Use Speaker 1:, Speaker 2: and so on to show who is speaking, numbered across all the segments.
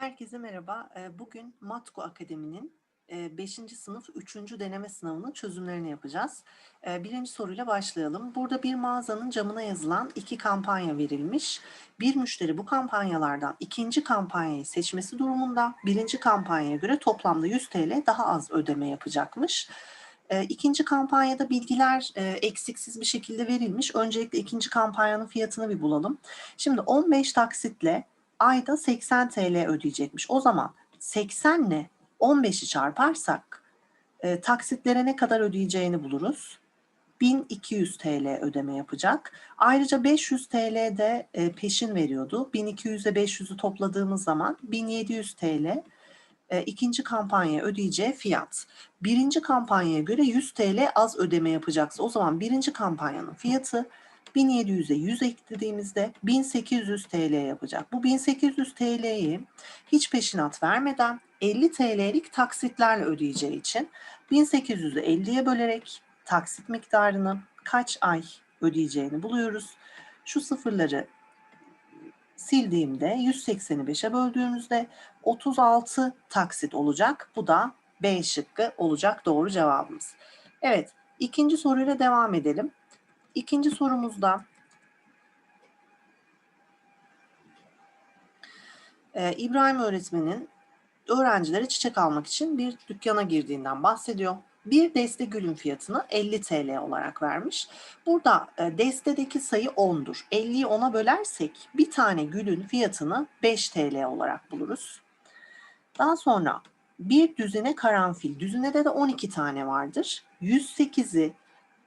Speaker 1: Herkese merhaba. Eee, Bugün Matko Akademi'nin 5. sınıf 3. deneme sınavının çözümlerini yapacağız. Eee, Birinci soruyla başlayalım. Burada bir mağazanın camına yazılan iki kampanya verilmiş. Bir müşteri bu kampanyalardan ikinci kampanyayı seçmesi durumunda birinci kampanyaya göre toplamda 100 TL daha az ödeme yapacakmış. Eee, İkinci kampanyada bilgiler eee, eksiksiz bir şekilde verilmiş. Öncelikle ikinci kampanyanın fiyatını bir bulalım. Şimdi 15 taksitle ayda 80 TL ödeyecekmiş. O zaman 80 ile 15'i çarparsak e, taksitlere ne kadar ödeyeceğini buluruz. 1200 TL ödeme yapacak. Ayrıca 500 TL de e, peşin veriyordu. 1200 ile 500'ü topladığımız zaman 1700 TL e, ikinci kampanya ödeyeceği fiyat. Birinci kampanyaya göre 100 TL az ödeme yapacaksa o zaman birinci kampanyanın fiyatı 1700'e 100 eklediğimizde 1800 TL yapacak. Bu 1800 TL'yi hiç peşinat vermeden 50 TL'lik taksitlerle ödeyeceği için 1800'ü 50'ye bölerek taksit miktarını kaç ay ödeyeceğini buluyoruz. Şu sıfırları sildiğimde 185'e böldüğümüzde 36 taksit olacak. Bu da B şıkkı olacak doğru cevabımız. Evet ikinci soruyla devam edelim. İkinci sorumuzda e, İbrahim öğretmenin öğrencilere çiçek almak için bir dükkana girdiğinden bahsediyor. Bir deste gülün fiyatını 50 TL olarak vermiş. Burada e, destedeki sayı 10'dur. 50'yi 10'a bölersek bir tane gülün fiyatını 5 TL olarak buluruz. Daha sonra bir düzine karanfil. Düzinede de 12 tane vardır. 108'i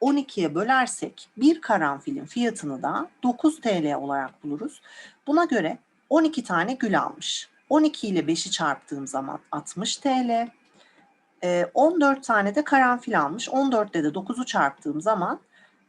Speaker 1: 12'ye bölersek bir karanfilin fiyatını da 9 TL olarak buluruz. Buna göre 12 tane gül almış. 12 ile 5'i çarptığım zaman 60 TL. Ee, 14 tane de karanfil almış. 14 ile de 9'u çarptığım zaman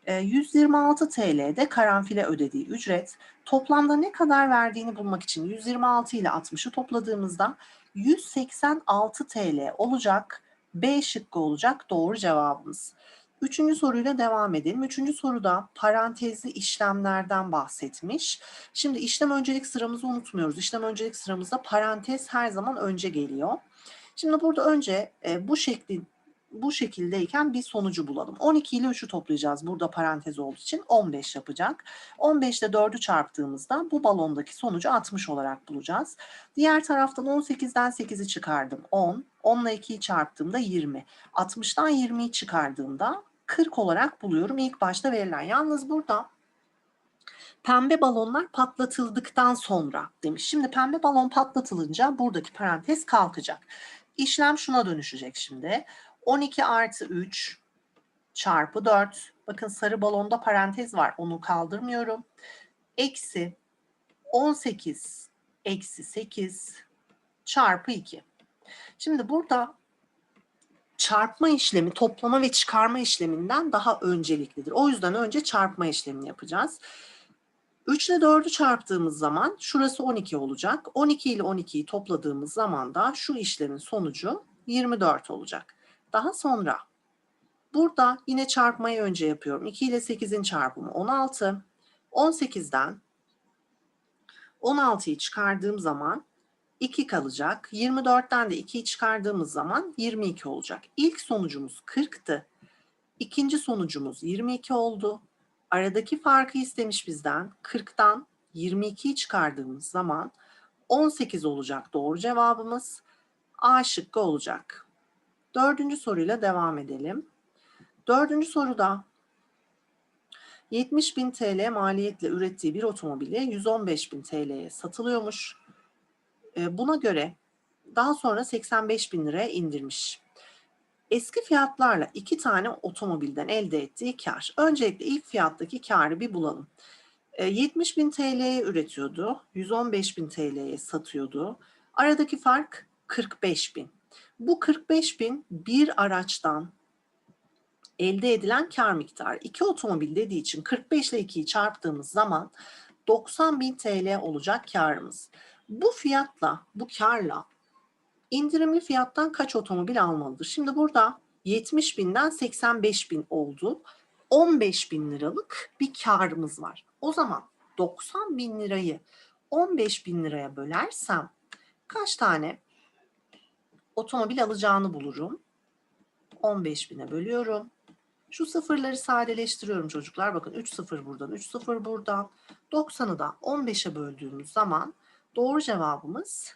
Speaker 1: e, 126 TL de karanfile ödediği ücret. Toplamda ne kadar verdiğini bulmak için 126 ile 60'ı topladığımızda 186 TL olacak. B şıkkı olacak doğru cevabımız. Üçüncü soruyla devam edelim. Üçüncü soruda parantezli işlemlerden bahsetmiş. Şimdi işlem öncelik sıramızı unutmuyoruz. İşlem öncelik sıramızda parantez her zaman önce geliyor. Şimdi burada önce e, bu şekli bu şekildeyken bir sonucu bulalım. 12 ile 3'ü toplayacağız. Burada parantez olduğu için 15 yapacak. 15 ile 4'ü çarptığımızda bu balondaki sonucu 60 olarak bulacağız. Diğer taraftan 18'den 8'i çıkardım. 10. 10 ile 2'yi çarptığımda 20. 60'dan 20'yi çıkardığımda 40 olarak buluyorum ilk başta verilen. Yalnız burada pembe balonlar patlatıldıktan sonra demiş. Şimdi pembe balon patlatılınca buradaki parantez kalkacak. İşlem şuna dönüşecek şimdi. 12 artı 3 çarpı 4. Bakın sarı balonda parantez var. Onu kaldırmıyorum. Eksi 18 eksi 8 çarpı 2. Şimdi burada çarpma işlemi toplama ve çıkarma işleminden daha önceliklidir. O yüzden önce çarpma işlemini yapacağız. 3 ile 4'ü çarptığımız zaman şurası 12 olacak. 12 ile 12'yi topladığımız zaman da şu işlemin sonucu 24 olacak. Daha sonra burada yine çarpmayı önce yapıyorum. 2 ile 8'in çarpımı 16. 18'den 16'yı çıkardığım zaman 2 kalacak. 24'ten de 2'yi çıkardığımız zaman 22 olacak. İlk sonucumuz 40'tı. İkinci sonucumuz 22 oldu. Aradaki farkı istemiş bizden. 40'tan 22'yi çıkardığımız zaman 18 olacak doğru cevabımız. A şıkkı olacak. Dördüncü soruyla devam edelim. Dördüncü soruda 70 bin TL maliyetle ürettiği bir otomobili 115 bin TL'ye satılıyormuş. E, buna göre daha sonra 85 bin liraya indirmiş. Eski fiyatlarla iki tane otomobilden elde ettiği kar. Öncelikle ilk fiyattaki karı bir bulalım. E, 70 bin TL'ye üretiyordu, 115 bin TL'ye satıyordu. Aradaki fark 45 bin. Bu 45 bin bir araçtan elde edilen kar miktarı. İki otomobil dediği için 45 ile 2'yi çarptığımız zaman 90 bin TL olacak karımız. Bu fiyatla, bu karla indirimli fiyattan kaç otomobil almalıdır? Şimdi burada 70 binden 85 bin oldu. 15 bin liralık bir karımız var. O zaman 90 bin lirayı 15 bin liraya bölersem kaç tane otomobil alacağını bulurum. 15 bine bölüyorum. Şu sıfırları sadeleştiriyorum çocuklar. Bakın 3 sıfır buradan, 3 sıfır buradan. 90'ı da 15'e böldüğümüz zaman doğru cevabımız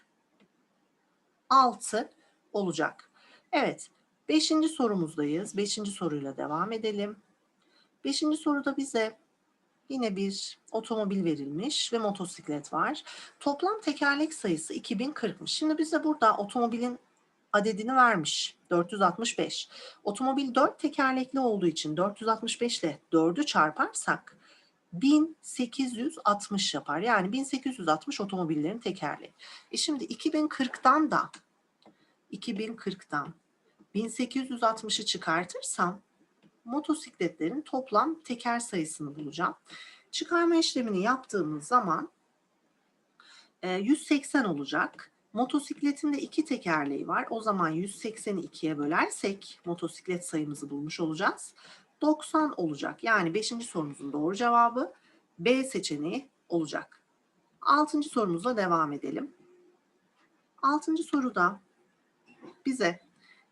Speaker 1: 6 olacak. Evet, 5. sorumuzdayız. 5. soruyla devam edelim. 5. soruda bize yine bir otomobil verilmiş ve motosiklet var. Toplam tekerlek sayısı 2040'mış. Şimdi bize burada otomobilin adedini vermiş. 465. Otomobil 4 tekerlekli olduğu için 465 ile 4'ü çarparsak 1860 yapar. Yani 1860 otomobillerin tekerleği. E şimdi 2040'tan da 2040'tan 1860'ı çıkartırsam motosikletlerin toplam teker sayısını bulacağım. Çıkarma işlemini yaptığımız zaman e, 180 olacak. Motosikletin de iki tekerleği var. O zaman 180'i ikiye bölersek motosiklet sayımızı bulmuş olacağız. 90 olacak. Yani 5. sorumuzun doğru cevabı B seçeneği olacak. 6. sorumuzla devam edelim. 6. soruda bize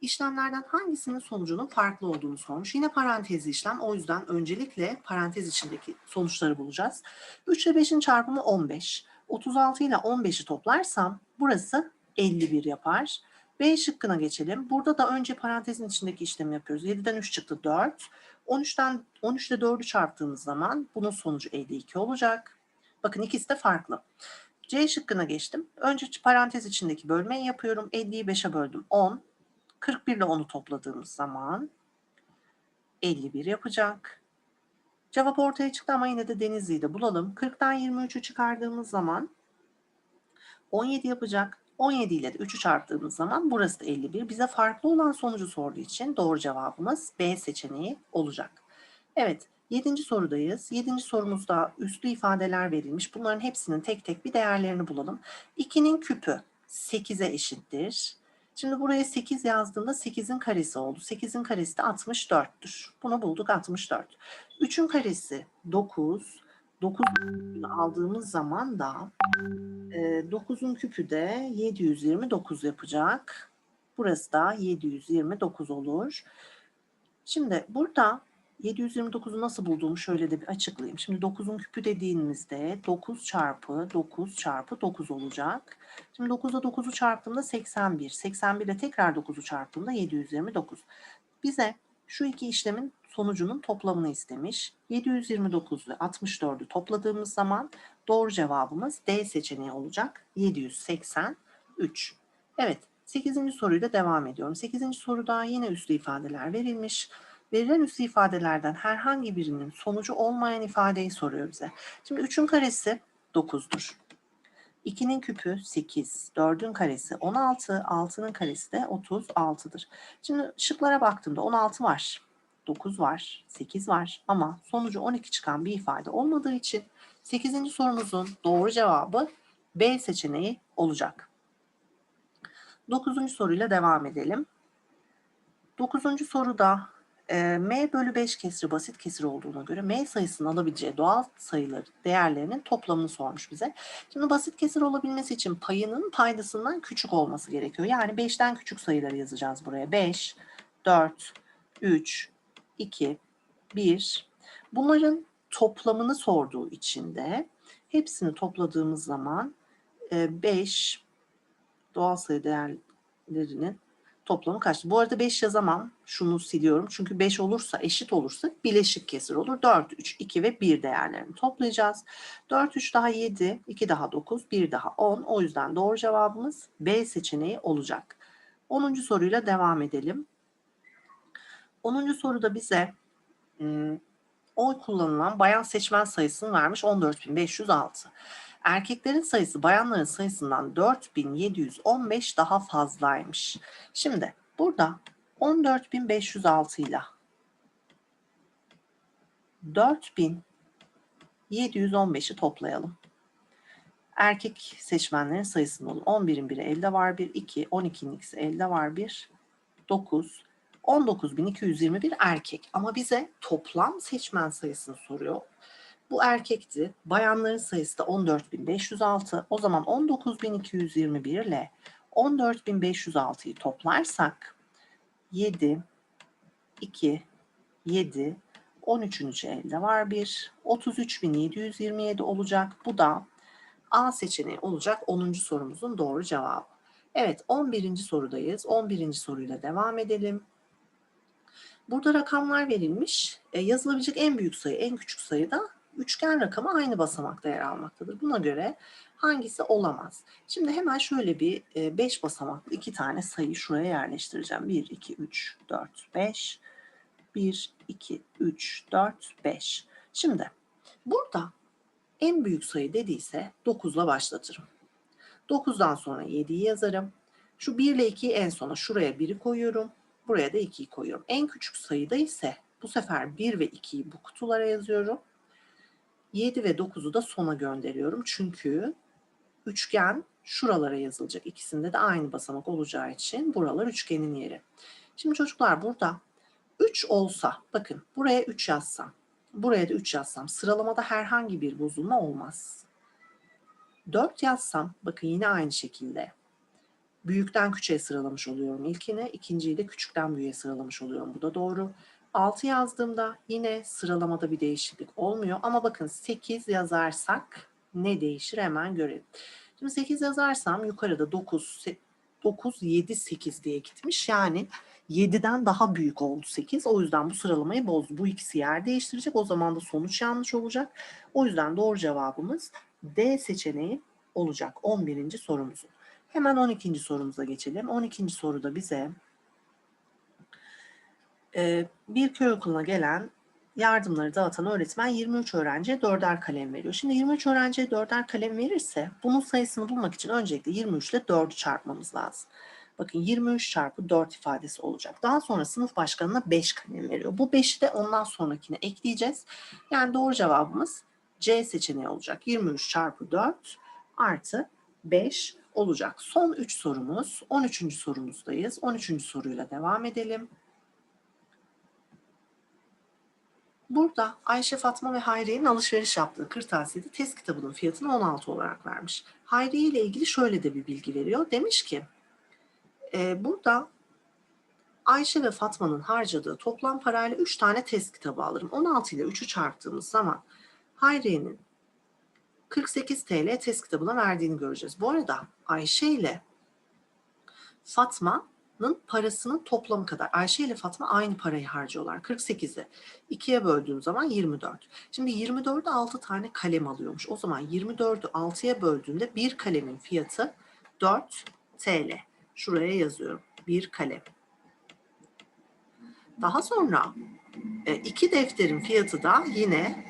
Speaker 1: işlemlerden hangisinin sonucunun farklı olduğunu sormuş. Yine parantezli işlem. O yüzden öncelikle parantez içindeki sonuçları bulacağız. 3 ile 5'in çarpımı 15. 36 ile 15'i toplarsam burası 51 yapar. B şıkkına geçelim. Burada da önce parantezin içindeki işlemi yapıyoruz. 7'den 3 çıktı 4. 13'ten 13 ile 4'ü çarptığımız zaman bunun sonucu 52 olacak. Bakın ikisi de farklı. C şıkkına geçtim. Önce parantez içindeki bölmeyi yapıyorum. 50'yi 5'e böldüm 10. 41 ile 10'u topladığımız zaman 51 yapacak. Cevap ortaya çıktı ama yine de Denizli'yi de bulalım. 40'tan 23'ü çıkardığımız zaman 17 yapacak. 17 ile de 3'ü çarptığımız zaman burası da 51. Bize farklı olan sonucu sorduğu için doğru cevabımız B seçeneği olacak. Evet, 7. sorudayız. 7. sorumuzda üslü ifadeler verilmiş. Bunların hepsinin tek tek bir değerlerini bulalım. 2'nin küpü 8'e eşittir. Şimdi buraya 8 yazdığımda 8'in karesi oldu. 8'in karesi de 64'tür. Bunu bulduk 64. 3'ün karesi 9. 9 aldığımız zaman da 9'un küpü de 729 yapacak. Burası da 729 olur. Şimdi burada 729'u nasıl bulduğumu şöyle de bir açıklayayım. Şimdi 9'un küpü dediğimizde 9 çarpı 9 çarpı 9 olacak. Şimdi 9'da 9'u çarptığımda 81. 81 ile tekrar 9'u çarptığımda 729. Bize şu iki işlemin sonucunun toplamını istemiş. 729 ile 64'ü topladığımız zaman doğru cevabımız D seçeneği olacak. 783. Evet 8. soruyla devam ediyorum. 8. soruda yine üslü ifadeler verilmiş. Verilen üslü ifadelerden herhangi birinin sonucu olmayan ifadeyi soruyor bize. Şimdi 3'ün karesi 9'dur. 2'nin küpü 8, 4'ün karesi 16, 6'nın karesi de 36'dır. Şimdi şıklara baktığımda 16 var, 9 var, 8 var ama sonucu 12 çıkan bir ifade olmadığı için 8. sorumuzun doğru cevabı B seçeneği olacak. 9. soruyla devam edelim. 9. soruda e, m bölü 5 kesri basit kesir olduğuna göre m sayısının alabileceği doğal sayıları değerlerinin toplamını sormuş bize. Şimdi basit kesir olabilmesi için payının paydasından küçük olması gerekiyor. Yani 5'ten küçük sayıları yazacağız buraya. 5, 4, 3, 2, 1. Bunların toplamını sorduğu için de hepsini topladığımız zaman 5 doğal sayı değerlerinin toplamı kaçtı? Bu arada 5 yazamam. Şunu siliyorum. Çünkü 5 olursa eşit olursa bileşik kesir olur. 4, 3, 2 ve 1 değerlerini toplayacağız. 4, 3 daha 7, 2 daha 9, 1 daha 10. O yüzden doğru cevabımız B seçeneği olacak. 10. soruyla devam edelim. 10. soruda bize ım, oy kullanılan bayan seçmen sayısını vermiş 14.506. Erkeklerin sayısı bayanların sayısından 4715 daha fazlaymış. Şimdi burada 14506 ile 4715'i toplayalım. Erkek seçmenlerin sayısını bulun. 11'in biri elde var 1, 2, 12'nin ikisi elde var 1, 9, 19.221 erkek. Ama bize toplam seçmen sayısını soruyor. Bu erkekti. Bayanların sayısı da 14.506. O zaman 19.221 ile 14.506'yı toplarsak 7, 2, 7, 13. elde var bir. 33.727 olacak. Bu da A seçeneği olacak 10. sorumuzun doğru cevabı. Evet 11. sorudayız. 11. soruyla devam edelim. Burada rakamlar verilmiş. E, yazılabilecek en büyük sayı, en küçük sayı da üçgen rakamı aynı basamakta yer almaktadır. Buna göre hangisi olamaz? Şimdi hemen şöyle bir 5 basamaklı iki tane sayı şuraya yerleştireceğim. 1, 2, 3, 4, 5. 1, 2, 3, 4, 5. Şimdi burada en büyük sayı dediyse 9 ile başlatırım. 9'dan sonra 7'yi yazarım. Şu 1 ile 2'yi en sona şuraya 1'i koyuyorum. Buraya da 2'yi koyuyorum. En küçük sayıda ise bu sefer 1 ve 2'yi bu kutulara yazıyorum. 7 ve 9'u da sona gönderiyorum. Çünkü üçgen şuralara yazılacak. İkisinde de aynı basamak olacağı için buralar üçgenin yeri. Şimdi çocuklar burada 3 olsa, bakın buraya 3 yazsam, buraya da 3 yazsam sıralamada herhangi bir bozulma olmaz. 4 yazsam, bakın yine aynı şekilde büyükten küçüğe sıralamış oluyorum ilkini, ikinciyi de küçükten büyüğe sıralamış oluyorum. Bu da doğru. 6 yazdığımda yine sıralamada bir değişiklik olmuyor. Ama bakın 8 yazarsak ne değişir hemen görelim. Şimdi 8 yazarsam yukarıda 9, 9, 7, 8 diye gitmiş. Yani 7'den daha büyük oldu 8. O yüzden bu sıralamayı bozdu. Bu ikisi yer değiştirecek. O zaman da sonuç yanlış olacak. O yüzden doğru cevabımız D seçeneği olacak 11. sorumuzun. Hemen 12. sorumuza geçelim. 12. soruda bize e, bir köy okuluna gelen yardımları dağıtan öğretmen 23 öğrenciye dörder kalem veriyor. Şimdi 23 öğrenciye dörder kalem verirse bunun sayısını bulmak için öncelikle 23 ile 4'ü çarpmamız lazım. Bakın 23 çarpı 4 ifadesi olacak. Daha sonra sınıf başkanına 5 kalem veriyor. Bu 5'i de ondan sonrakine ekleyeceğiz. Yani doğru cevabımız C seçeneği olacak. 23 çarpı 4 artı 5 olacak. Son 3 sorumuz. 13. sorumuzdayız. 13. soruyla devam edelim. Burada Ayşe, Fatma ve Hayriye'nin alışveriş yaptığı kırtasiyede test kitabının fiyatını 16 olarak vermiş. Hayriye ile ilgili şöyle de bir bilgi veriyor. Demiş ki e, burada Ayşe ve Fatma'nın harcadığı toplam parayla 3 tane test kitabı alırım. 16 ile 3'ü çarptığımız zaman Hayriye'nin 48 TL test kitabına verdiğini göreceğiz. Bu arada Ayşe ile Fatma'nın parasının toplamı kadar. Ayşe ile Fatma aynı parayı harcıyorlar. 48'i 2'ye böldüğüm zaman 24. Şimdi 24'ü 6 tane kalem alıyormuş. O zaman 24'ü 6'ya böldüğümde bir kalemin fiyatı 4 TL. Şuraya yazıyorum. Bir kalem. Daha sonra e, iki defterin fiyatı da yine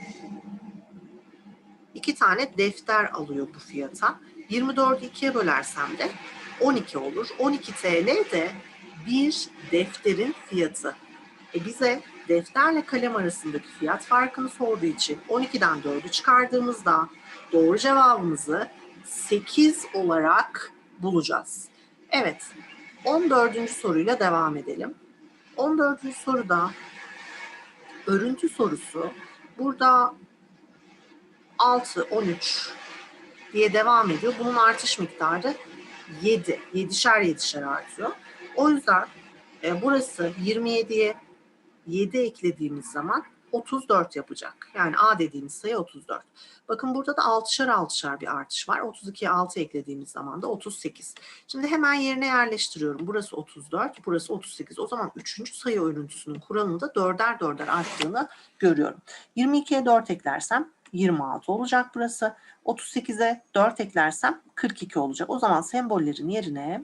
Speaker 1: iki tane defter alıyor bu fiyata. 24'ü ikiye bölersem de 12 olur. 12 TL de bir defterin fiyatı. E bize defterle kalem arasındaki fiyat farkını sorduğu için 12'den 4'ü çıkardığımızda doğru cevabımızı 8 olarak bulacağız. Evet, 14. soruyla devam edelim. 14. soruda örüntü sorusu. Burada 6, 13 diye devam ediyor. Bunun artış miktarı 7. 7'şer 7'şer artıyor. O yüzden e, burası 27'ye 7 eklediğimiz zaman 34 yapacak. Yani A dediğimiz sayı 34. Bakın burada da 6'şar 6'şar bir artış var. 32'ye 6 eklediğimiz zaman da 38. Şimdi hemen yerine yerleştiriyorum. Burası 34, burası 38. O zaman 3. sayı örüntüsünün kuralında 4'er 4'er arttığını görüyorum. 22'ye 4 eklersem 26 olacak burası. 38'e 4 eklersem 42 olacak. O zaman sembollerin yerine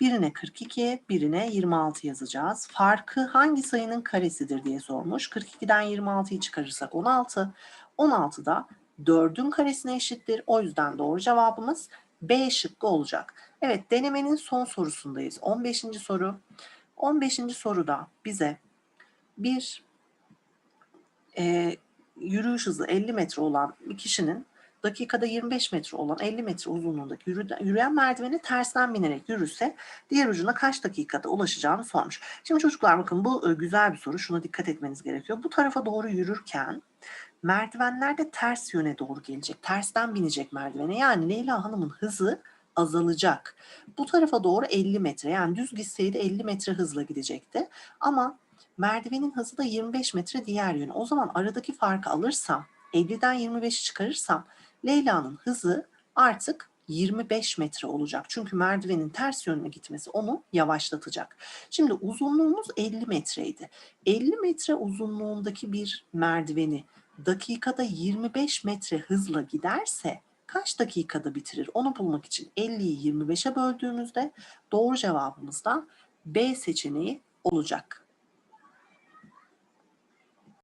Speaker 1: birine 42, birine 26 yazacağız. Farkı hangi sayının karesidir diye sormuş. 42'den 26'yı çıkarırsak 16. 16 da 4'ün karesine eşittir. O yüzden doğru cevabımız B şıkkı olacak. Evet denemenin son sorusundayız. 15. soru. 15. soruda bize bir e, yürüyüş hızı 50 metre olan bir kişinin dakikada 25 metre olan 50 metre uzunluğundaki yürüyen merdiveni tersten binerek yürürse diğer ucuna kaç dakikada ulaşacağını sormuş. Şimdi çocuklar bakın bu güzel bir soru. Şuna dikkat etmeniz gerekiyor. Bu tarafa doğru yürürken merdivenler de ters yöne doğru gelecek. Tersten binecek merdivene. Yani Leyla Hanım'ın hızı azalacak. Bu tarafa doğru 50 metre yani düz gitseydi 50 metre hızla gidecekti. Ama merdivenin hızı da 25 metre diğer yöne. O zaman aradaki farkı alırsam 50'den 25'i çıkarırsam Leyla'nın hızı artık 25 metre olacak. Çünkü merdivenin ters yönüne gitmesi onu yavaşlatacak. Şimdi uzunluğumuz 50 metreydi. 50 metre uzunluğundaki bir merdiveni dakikada 25 metre hızla giderse kaç dakikada bitirir? Onu bulmak için 50'yi 25'e böldüğümüzde doğru cevabımız da B seçeneği olacak.